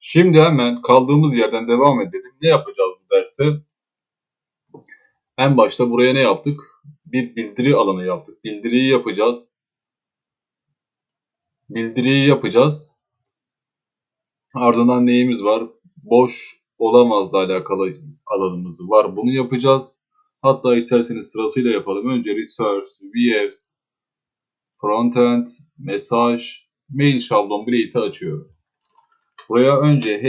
Şimdi hemen kaldığımız yerden devam edelim. Ne yapacağız bu derste? En başta buraya ne yaptık? Bir bildiri alanı yaptık. Bildiriyi yapacağız. Bildiriyi yapacağız. Ardından neyimiz var? Boş olamazla alakalı alanımız var. Bunu yapacağız. Hatta isterseniz sırasıyla yapalım. Önce research, views, frontend, mesaj, mail şablon bileği açıyorum. Buraya önce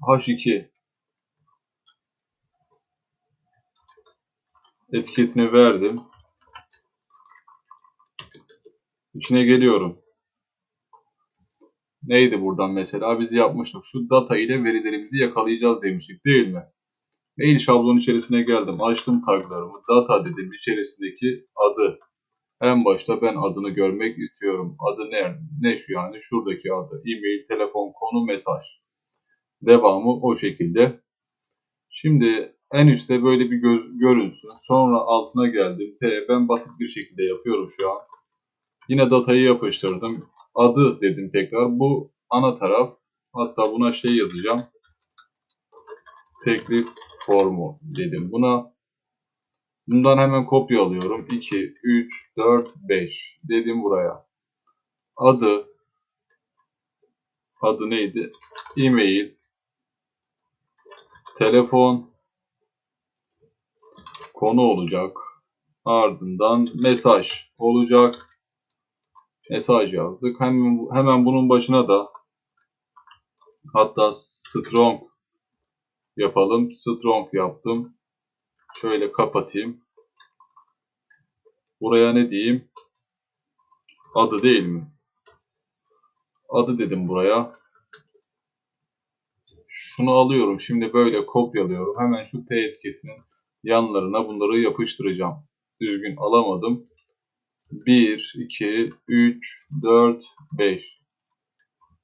H2 etiketini verdim. İçine geliyorum. Neydi buradan mesela? Biz yapmıştık. Şu data ile verilerimizi yakalayacağız demiştik değil mi? Mail şablon içerisine geldim. Açtım taglarımı. Data dedim içerisindeki adı. En başta ben adını görmek istiyorum. Adı ne? Ne şu yani? Şuradaki adı. E-mail, telefon, konu, mesaj. Devamı o şekilde. Şimdi en üstte böyle bir göz, görünsün. Sonra altına geldim. P. Ben basit bir şekilde yapıyorum şu an. Yine datayı yapıştırdım. Adı dedim tekrar. Bu ana taraf. Hatta buna şey yazacağım. Teklif formu dedim buna. Bundan hemen kopya alıyorum. 2, 3, 4, 5 dedim buraya. Adı adı neydi? E-mail telefon konu olacak. Ardından mesaj olacak. Mesaj yazdık. Hemen, hemen bunun başına da hatta strong yapalım. Strong yaptım. Şöyle kapatayım. Buraya ne diyeyim? Adı değil mi? Adı dedim buraya. Şunu alıyorum. Şimdi böyle kopyalıyorum. Hemen şu P etiketinin yanlarına bunları yapıştıracağım. Düzgün alamadım. 1, 2, 3, 4, 5.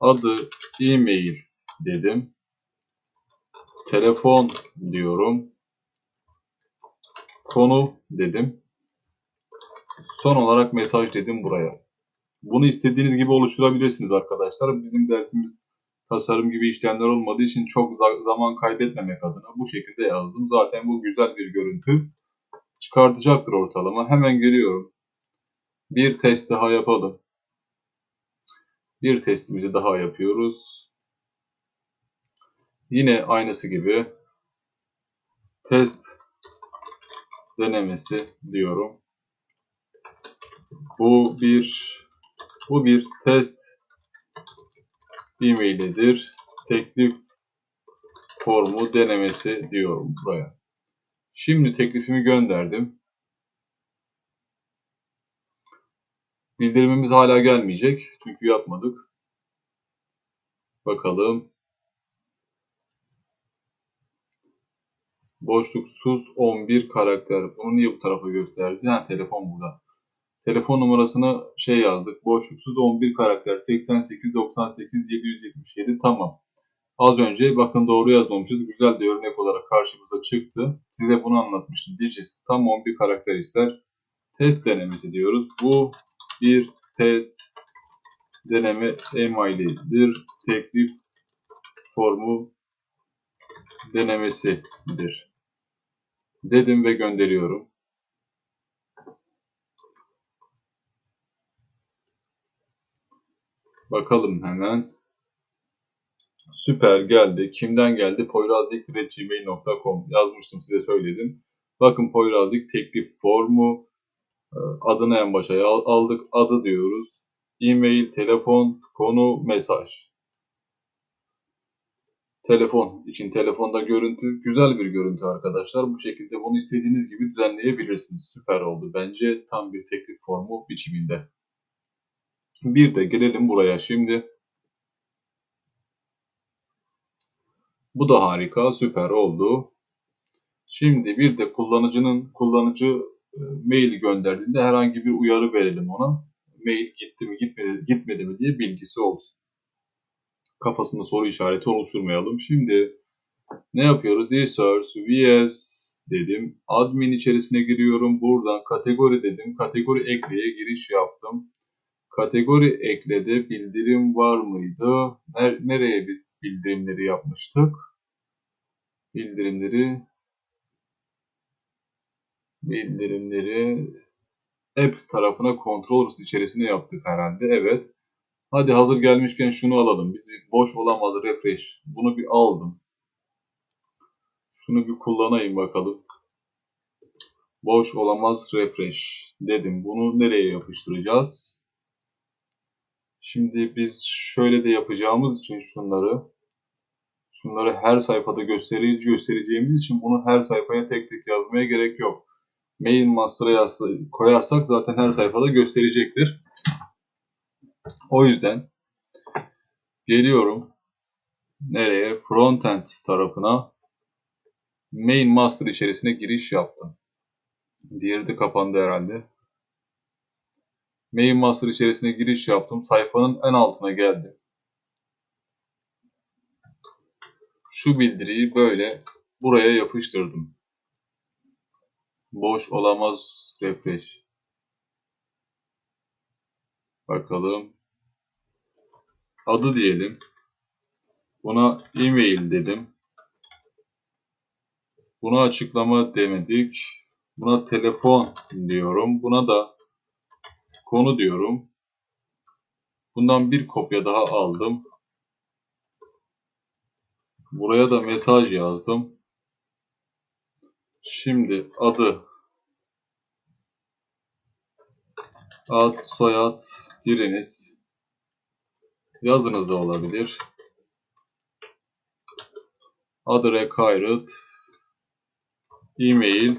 Adı e-mail dedim. Telefon diyorum. Konu dedim. Son olarak mesaj dedim buraya. Bunu istediğiniz gibi oluşturabilirsiniz arkadaşlar. Bizim dersimiz tasarım gibi işlemler olmadığı için çok zaman kaybetmemek adına bu şekilde yazdım. Zaten bu güzel bir görüntü çıkartacaktır ortalama. Hemen geliyorum. Bir test daha yapalım. Bir testimizi daha yapıyoruz. Yine aynısı gibi test denemesi diyorum. Bu bir bu bir test e-mailidir. Teklif formu denemesi diyorum buraya. Şimdi teklifimi gönderdim. Bildirimimiz hala gelmeyecek. Çünkü yapmadık. Bakalım. Boşluksuz 11 karakter. Bunu niye bu tarafa gösterdi? Ha telefon burada. Telefon numarasını şey yazdık. Boşluksuz 11 karakter 88 98 777 tamam. Az önce bakın doğru yazmamışız. Güzel bir örnek olarak karşımıza çıktı. Size bunu anlatmıştım. Digis tam 11 karakter ister. Test denemesi diyoruz. Bu bir test deneme emailidir. Teklif formu denemesidir. Dedim ve gönderiyorum. Bakalım hemen. Süper geldi. Kimden geldi? Poyrazdik.gmail.com yazmıştım size söyledim. Bakın Poyrazdik teklif formu e, adını en başa aldık. Adı diyoruz. E-mail, telefon, konu, mesaj. Telefon için telefonda görüntü güzel bir görüntü arkadaşlar. Bu şekilde bunu istediğiniz gibi düzenleyebilirsiniz. Süper oldu. Bence tam bir teklif formu biçiminde. Bir de gelelim buraya şimdi. Bu da harika, süper oldu. Şimdi bir de kullanıcının kullanıcı e, mail gönderdiğinde herhangi bir uyarı verelim ona. Mail gitti mi gitmedi, gitmedi mi diye bilgisi olsun. Kafasında soru işareti oluşturmayalım. Şimdi ne yapıyoruz? Research, VS dedim. Admin içerisine giriyorum. Buradan kategori dedim. Kategori ekleye giriş yaptım Kategori ekledi. Bildirim var mıydı? Nereye biz bildirimleri yapmıştık? Bildirimleri bildirimleri apps tarafına controllers içerisine yaptık herhalde. Evet. Hadi hazır gelmişken şunu alalım. Bizi boş olamaz refresh. Bunu bir aldım. Şunu bir kullanayım bakalım. Boş olamaz refresh dedim. Bunu nereye yapıştıracağız? Şimdi biz şöyle de yapacağımız için şunları şunları her sayfada gösteri göstereceğimiz için bunu her sayfaya tek tek yazmaya gerek yok. Main master'a koyarsak zaten her sayfada gösterecektir. O yüzden geliyorum nereye? Frontend tarafına main master içerisine giriş yaptım. Diğeri de kapandı herhalde. Main master içerisine giriş yaptım. Sayfanın en altına geldim. Şu bildiriyi böyle buraya yapıştırdım. Boş olamaz refresh. Bakalım. Adı diyelim. Buna e-mail dedim. Buna açıklama demedik. Buna telefon diyorum. Buna da konu diyorum. Bundan bir kopya daha aldım. Buraya da mesaj yazdım. Şimdi adı ad, soyad giriniz. Yazınız da olabilir. Adı required. E-mail.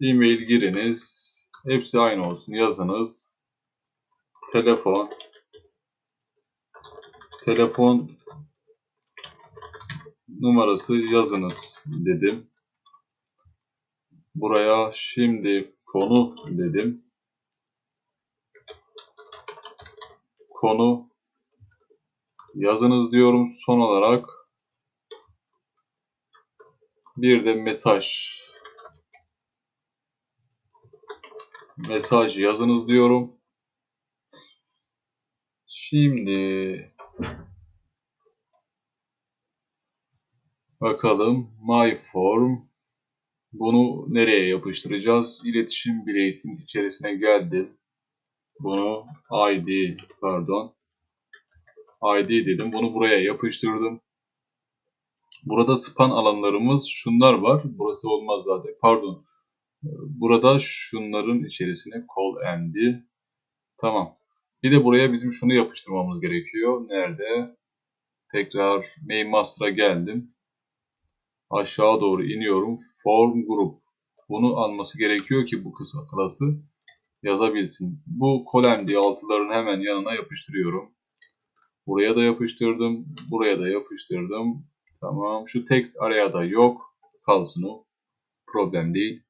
E-mail giriniz. Hepsi aynı olsun. Yazınız. Telefon. Telefon numarası yazınız dedim. Buraya şimdi konu dedim. Konu yazınız diyorum. Son olarak bir de mesaj mesaj yazınız diyorum. Şimdi bakalım my form bunu nereye yapıştıracağız? İletişim biletin içerisine geldim. Bunu ID pardon ID dedim. Bunu buraya yapıştırdım. Burada span alanlarımız şunlar var. Burası olmaz zaten. Pardon. Burada şunların içerisine call end'i. Tamam. Bir de buraya bizim şunu yapıştırmamız gerekiyor. Nerede? Tekrar main master'a geldim. Aşağı doğru iniyorum. Form group. Bunu alması gerekiyor ki bu kısa klası yazabilsin. Bu column diye altıların hemen yanına yapıştırıyorum. Buraya da yapıştırdım. Buraya da yapıştırdım. Tamam. Şu text araya da yok. Kalsın o. Problem değil.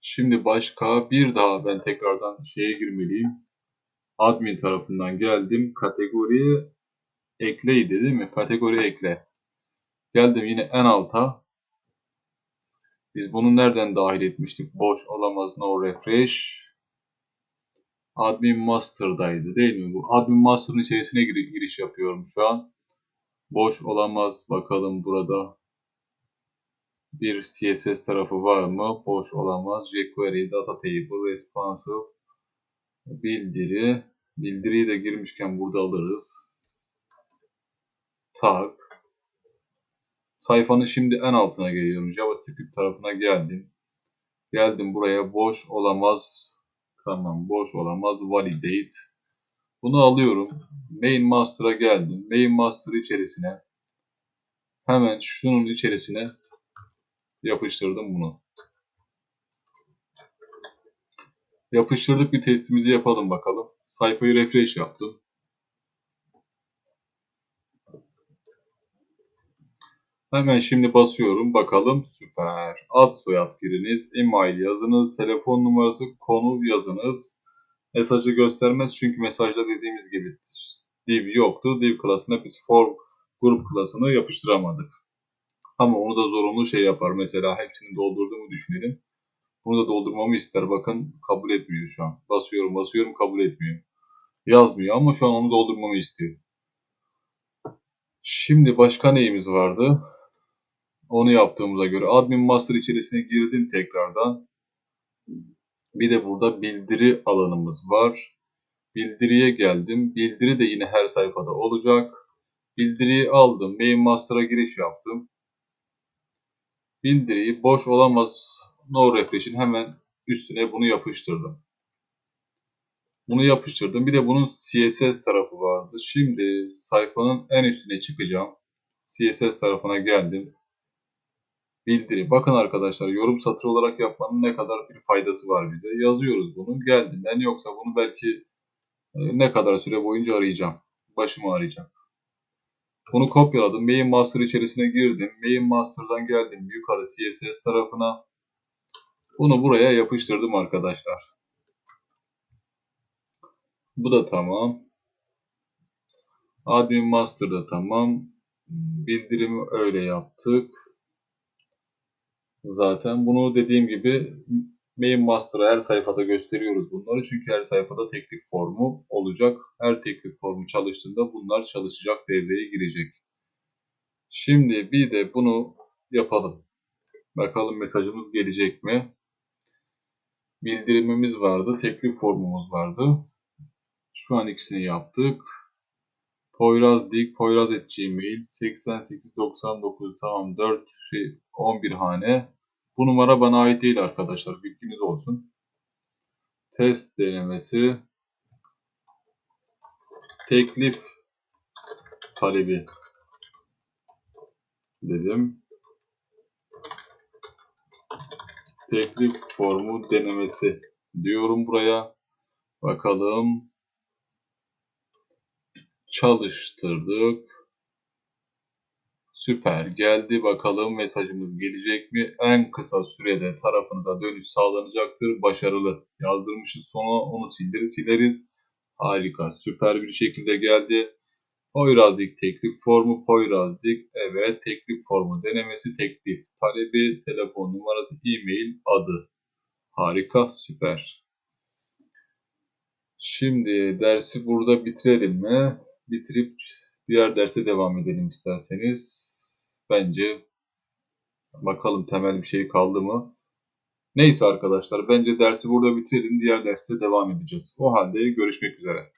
Şimdi başka bir daha ben tekrardan şeye girmeliyim. Admin tarafından geldim. Kategoriye ekleydi değil mi? Kategori ekle. Geldim yine en alta. Biz bunu nereden dahil etmiştik? Boş olamaz no refresh. Admin master'daydı değil mi bu? Admin master'ın içerisine gir giriş yapıyorum şu an. Boş olamaz. Bakalım burada bir CSS tarafı var mı? Boş olamaz. jQuery, data table, responsive, bildiri. Bildiriyi de girmişken burada alırız. Tag. Sayfanın şimdi en altına geliyorum. JavaScript tarafına geldim. Geldim buraya boş olamaz. Tamam boş olamaz. Validate. Bunu alıyorum. Main master'a geldim. Main master içerisine hemen şunun içerisine yapıştırdım bunu. Yapıştırdık bir testimizi yapalım bakalım. Sayfayı refresh yaptım. Hemen şimdi basıyorum. Bakalım. Süper. Ad soyad giriniz. E-mail yazınız. Telefon numarası, konu yazınız. Mesajı göstermez çünkü mesajda dediğimiz gibi div yoktu. Div klasına biz form grup klasını yapıştıramadık. Ama onu da zorunlu şey yapar. Mesela hepsini doldurduğumu düşünelim. Bunu da doldurmamı ister. Bakın kabul etmiyor şu an. Basıyorum basıyorum kabul etmiyor. Yazmıyor ama şu an onu doldurmamı istiyor. Şimdi başka neyimiz vardı? Onu yaptığımıza göre admin master içerisine girdim tekrardan. Bir de burada bildiri alanımız var. Bildiriye geldim. Bildiri de yine her sayfada olacak. Bildiriyi aldım. Main master'a giriş yaptım. Bildiriyi boş olamaz no refresh'in hemen üstüne bunu yapıştırdım. Bunu yapıştırdım. Bir de bunun CSS tarafı vardı. Şimdi sayfanın en üstüne çıkacağım. CSS tarafına geldim. Bildiri. Bakın arkadaşlar yorum satır olarak yapmanın ne kadar bir faydası var bize. Yazıyoruz bunu. Geldim. Ben yoksa bunu belki e, ne kadar süre boyunca arayacağım. Başımı arayacağım. Bunu kopyaladım. Main master içerisine girdim. Main master'dan geldim yukarı CSS tarafına. Bunu buraya yapıştırdım arkadaşlar. Bu da tamam. Admin master da tamam. Bildirimi öyle yaptık. Zaten bunu dediğim gibi main master'a her sayfada gösteriyoruz bunları. Çünkü her sayfada teklif formu olacak. Her teklif formu çalıştığında bunlar çalışacak, devreye girecek. Şimdi bir de bunu yapalım. Bakalım mesajımız gelecek mi? Bildirimimiz vardı, teklif formumuz vardı. Şu an ikisini yaptık. Poyraz Dik, Poyraz et Gmail, 8899 tamam 4 şey 11 hane. Bu numara bana ait değil arkadaşlar. Bilginiz olsun. Test denemesi. Teklif talebi dedim. Teklif formu denemesi diyorum buraya. Bakalım. Çalıştırdık. Süper. Geldi bakalım mesajımız gelecek mi? En kısa sürede tarafınıza dönüş sağlanacaktır. Başarılı. Yazdırmışız sonra onu sileriz. sileriz. Harika. Süper bir şekilde geldi. Poyrazlık teklif formu Poyrazlık. Evet teklif formu denemesi teklif talebi telefon numarası e-mail adı. Harika süper. Şimdi dersi burada bitirelim mi? Bitirip diğer derse devam edelim isterseniz. Bence bakalım temel bir şey kaldı mı? Neyse arkadaşlar bence dersi burada bitirelim. Diğer derste devam edeceğiz. O halde görüşmek üzere.